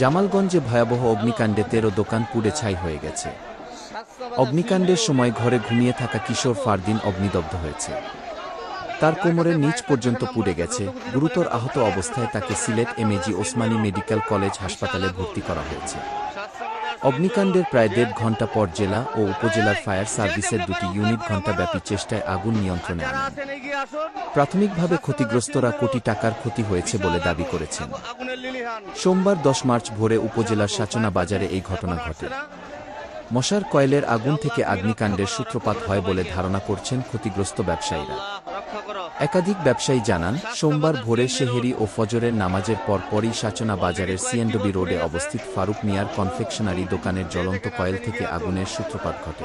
জামালগঞ্জে ভয়াবহ অগ্নিকাণ্ডে তেরো দোকান পুড়ে ছাই হয়ে গেছে। অগ্নিকাণ্ডের সময় ঘরে ঘুমিয়ে থাকা কিশোর ফারদিন অগ্নিদগ্ধ হয়েছে। তার কোমরের নিচ পর্যন্ত পুড়ে গেছে। গুরুতর আহত অবস্থায় তাকে Sylhet MAG Osmani medical college হাসপাতালে ভর্তি করা হয়েছে। অগ্নিকাণ্ডের প্রায় দেড় ঘণ্টা পর জেলা ও উপজেলার ফায়ার সার্ভিসের দুটি ইউনিট ঘণ্টাব্যাপী চেষ্টায় আগুন নিয়ন্ত্রণে আনে। প্রাথমিকভাবে ক্ষতিগ্রস্তরা কোটি টাকার ক্ষতি হয়েছে বলে দাবি করেছেন। সোমবার দশ মার্চ ভোরে উপজেলার সাচনা বাজারে এই ঘটনা ঘটে। মশার কয়েলের আগুন থেকে অগ্নিকাণ্ডের সূত্রপাত হয় বলে ধারণা করছেন ক্ষতিগ্রস্ত ব্যবসায়ীরা। একাধিক ব্যবসায়ী জানান, সোমবার ভোরে শেহেরি ও ফজরের নামাজের পর পরই সাচনা বাজারের সিএনডবি রোডে অবস্থিত ফারুক মিয়ার কনফেকশনারি দোকানের জ্বলন্ত কয়েল থেকে আগুনের সূত্রপাত ঘটে।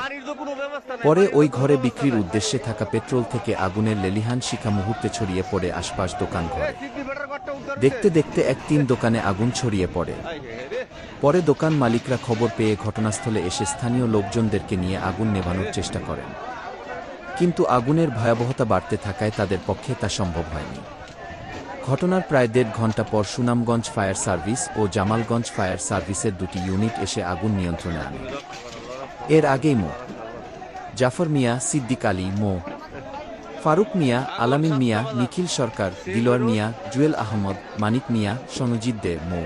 পরে ওই ঘরে বিক্রির উদ্দেশ্যে থাকা পেট্রোল থেকে আগুনের লেলিহান শিখা মুহূর্তে ছড়িয়ে পড়ে আশপাশ দোকান ঘরে। দেখতে দেখতে এক তিন দোকানে আগুন ছড়িয়ে পড়ে। পরে দোকান মালিকরা খবর পেয়ে ঘটনাস্থলে এসে স্থানীয় লোকজনদেরকে নিয়ে আগুন নেভানোর চেষ্টা করেন। কিন্তু আগুনের ভয়াবহতা বাড়তে থাকায় তাদের পক্ষে তা সম্ভব হয়নি। ঘটনার প্রায় দেড় ঘণ্টা পর সুনামগঞ্জ ফায়ার সার্ভিস ও জামালগঞ্জ ফায়ার সার্ভিসের দুটি ইউনিট এসে আগুন নিয়ন্ত্রণে আনে। এর আগেই মো। জাফর মিয়া, সিদ্দিক আলী, মো। ফারুক মিয়া, আলামিন মিয়া, নিখিল সরকার, দিলওয়ার মিয়া, জুয়েল আহমদ, মানিক মিয়া, সনজিৎ দে, মো।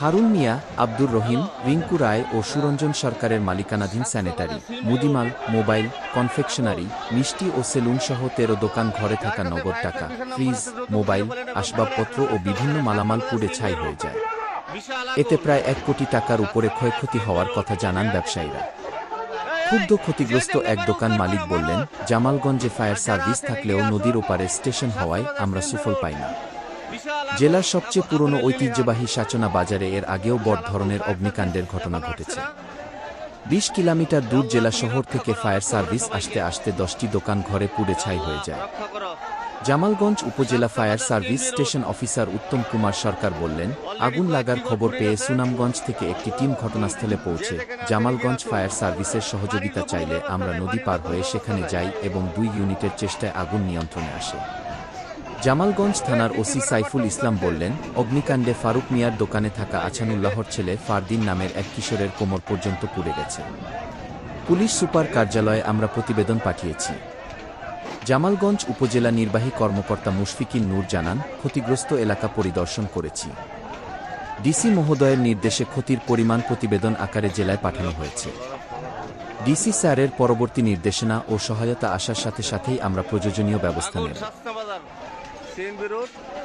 হারুন মিয়া, আব্দুর রহিম, রিঙ্কু রায় ও সুরঞ্জন সরকারের মালিকানাধীন স্যানিটারি, মুদিমাল, মোবাইল, কনফেকশনারি, মিষ্টি ও সেলুন সহ তেরো দোকান ঘরে থাকা নগদ টাকা, ফ্রিজ, মোবাইল, আসবাবপত্র ও বিভিন্ন মালামাল পুড়ে ছাই হয়ে যায়। এতে প্রায় এক কোটি টাকার উপরে ক্ষয়ক্ষতি হওয়ার কথা জানান ব্যবসায়ীরা। ক্ষুব্ধ ক্ষতিগ্রস্ত এক দোকান মালিক বললেন, জামালগঞ্জে ফায়ার সার্ভিস থাকলেও নদীর ওপারে স্টেশন হওয়ায় আমরা সুফল পাই না। জেলার সবচেয়ে পুরনো ঐতিহ্যবাহী সাচনা বাজারে এর আগেও বড় ধরনের অগ্নিকাণ্ডের ঘটনা ঘটেছে। বিশ কিলোমিটার দূর জেলা শহর থেকে ফায়ার সার্ভিস আসতে আসতে দশটি দোকান ঘরে পুড়ে ছাই হয়ে যায়। জামালগঞ্জ উপজেলা fire service station officer Uttam Kumar Sarkar বললেন, আগুন লাগার খবর পেয়ে সুনামগঞ্জ থেকে একটি টিম ঘটনাস্থলে পৌঁছে। জামালগঞ্জ ফায়ার সার্ভিসের সহযোগিতা চাইলে আমরা নদী পার হয়ে সেখানে যাই এবং দুই ইউনিটের চেষ্টায় আগুন নিয়ন্ত্রণে আসে। জামালগঞ্জ থানার ওসি সাইফুল ইসলাম বললেন, অগ্নিকাণ্ডে ফারুক মিয়ার দোকানে থাকা আছানুল্লাহর ছেলে ফারদিন নামের এক কিশোরের কোমর পর্যন্ত পুড়ে গেছে। পুলিশ সুপার কার্যালয়ে আমরা প্রতিবেদন পাঠিয়েছি। জামালগঞ্জ উপজেলা নির্বাহী কর্মকর্তা মুশফিকিন নূর জানান, ক্ষতিগ্রস্ত এলাকা পরিদর্শন করেছি। ডিসি মহোদয়ের নির্দেশে ক্ষতির পরিমাণ প্রতিবেদন আকারে জেলায় পাঠানো হয়েছে। ডিসি স্যারের পরবর্তী নির্দেশনা ও সহায়তা আসার সাথে সাথেই আমরা প্রয়োজনীয় ব্যবস্থা নেব। सेम विरोध